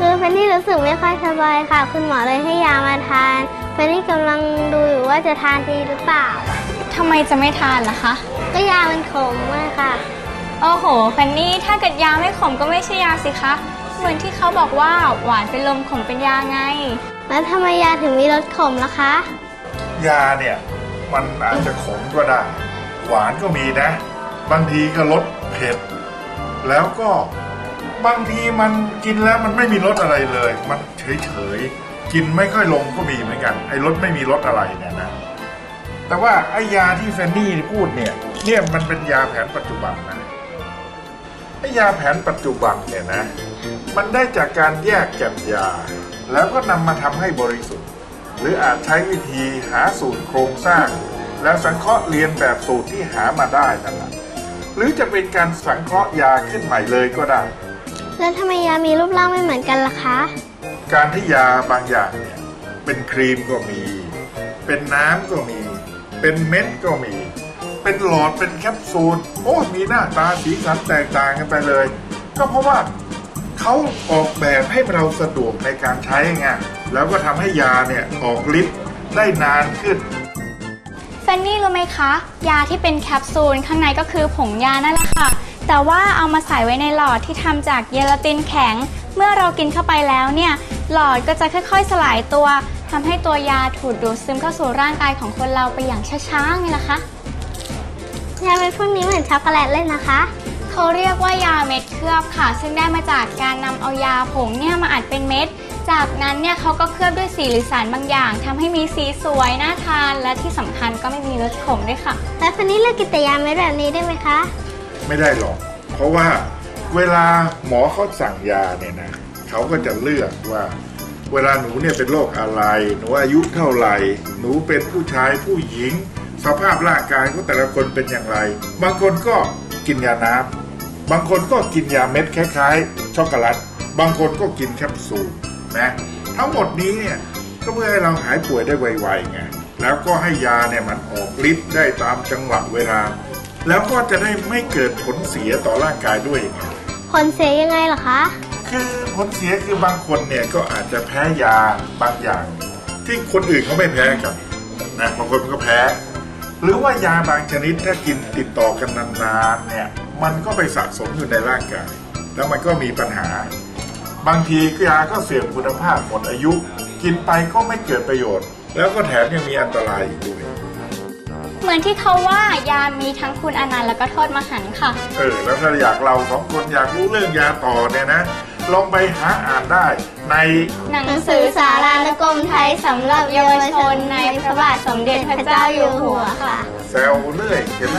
เฟนนี่รู้สึกไม่ค่อยสบายค่ะ คุณหมอเลยให้ยามาทานเฟนนี่กำลังดูอยู่ว่าจะทานดีหรือเปล่า ทำไมจะไม่ทานล่ะคะ ก็ยามันขมมากค่ะ โอ้โหแฟนนี่ถ้าเกิดยาไม่ขมก็ไม่ใช่ยาสิคะ เหมือนที่เขาบอกว่าหวานเป็นลมขมเป็นยาไง แล้วทำไมยาถึงมีรสขมล่ะคะ ยาเนี่ยมันอาจจะขมก็ได้ หวานก็มีนะ บางทีก็รสเผ็ด แล้วก็ บางทีมันกินแล้วมันไม่มีรสอะไรเลย มันเฉยเฉยๆกินไม่ค่อยลงก็มีเหมือนกัน ไอ้รสไม่มีรสอะไรเนี่ยนะ แต่ว่าไอ้ยาที่แฟนนี่พูดเนี่ยเนี่ยมันเป็นยาแผนปัจจุบันนะไอ้ยาแผนปัจจุบันเนี่ยนะ มันได้จากการแยกแก่นยา แล้วก็นำมาทำให้บริสุทธิ์ หรืออาจใช้วิธีหาสูตรโครงสร้าง แล้วสังเคราะห์เรียนแบบสูตรที่หามาได้นั่นแหละหรือจะเป็นการสังเคราะห์ยาขึ้นใหม่เลยก็ได้ แล้วทำไมยามีรูปร่างไม่เหมือนกันล่ะคะ การที่ยาบางอย่างเนี่ยเป็นครีมก็มี เป็นน้ำก็มี เป็นเม็ดก็มี เป็นหลอดเป็นแคปซูลโอ้มีหน้าตาสีสันแตกต่างกันไปเลย ก็เพราะว่าเขาออกแบบให้เราสะดวกในการใช้ไงแล้วก็ทำให้ยาเนี่ยออกฤทธิ์ได้นานขึ้นแฟนนี่รู้ไหมคะ ยาที่เป็นแคปซูลข้างในก็คือผงยานั่นแหละค่ะ แต่ว่าเอามาใส่ไว้ในหลอดที่ทำจากเยลาตินแข็ง เมื่อเรากินเข้าไปแล้วเนี่ยหลอดก็จะค่อยๆ สลายตัวทำให้ตัวยาถูกดูดซึมเข้าสู่ร่างกายของคนเราไปอย่างช้าๆไงล่ะคะยาเม็ดพวกนี้เหมือนช็อกโกแลตเลยนะคะ เขาเรียกว่ายาเม็ดเคลือบค่ะ ซึ่งได้มาจากการนำเอายาผงเนี่ยมาอัดเป็นเม็ด จากนั้นเนี่ยเขาก็เคลือบด้วยสีหรือสารบางอย่างทำให้มีสีสวยน่าทานและที่สำคัญก็ไม่มีรสขมด้วยค่ะ แล้วเฟนนี่เลือกกินแต่ยาเม็ดแบบนี้ได้ไหมคะ ไม่ได้หรอก เพราะว่าเวลาหมอเขาสั่งยาเนี่ยนะเขาก็จะเลือกว่า เวลาหนูเนี่ยเป็นโรคอะไร หนูอายุเท่าไหร่ หนูเป็นผู้ชายผู้หญิง สภาพร่างกายของแต่ละคนเป็นอย่างไร บางคนก็กินยาน้ำบางคนก็กินยาเม็ดคล้ายๆ ช็อกโกแลตบางคนก็กินแคปซูลนะทั้งหมดนี้เนี่ยก็เพื่อให้เราหายป่วยได้ไวๆไงแล้วก็ให้ยาเนี่ยมันออกฤทธิ์ได้ตามจังหวะเวลา แล้วก็จะได้ไม่เกิดผลเสียต่อร่างกายด้วยไงผลเสียยังไงเหรอคะ คือผลเสียคือบางคนเนี่ยก็อาจจะแพ้ยาบางอย่าง ที่คนอื่นเขาไม่แพ้กันนะบางคนก็แพ้ หรือว่ายาบางชนิดถ้ากินติดต่อกันนานๆเนี่ยมันก็ไปสะสมอยู่ในร่างกาย แล้วมันก็มีปัญหา บางทียาก็เสื่อมคุณภาพหมดอายุ กินไปก็ไม่เกิดประโยชน์ แล้วก็แถมยังมีอันตรายอีกด้วย เหมือนที่เขาว่ายามีทั้งคุณอนันต์แล้วก็โทษมหันต์ค่ะ เออแล้วถ้าอยากเราสองคนอยากรู้เรื่องยาต่อเนี่ยนะ ลองไปหาอ่านได้ใน หนังสือสารานุกรมไทยสำหรับเยาวชนในพระบาทสมเด็จพระเจ้าอยู่หัวค่ะ แซวเรื่อยเห็นไหม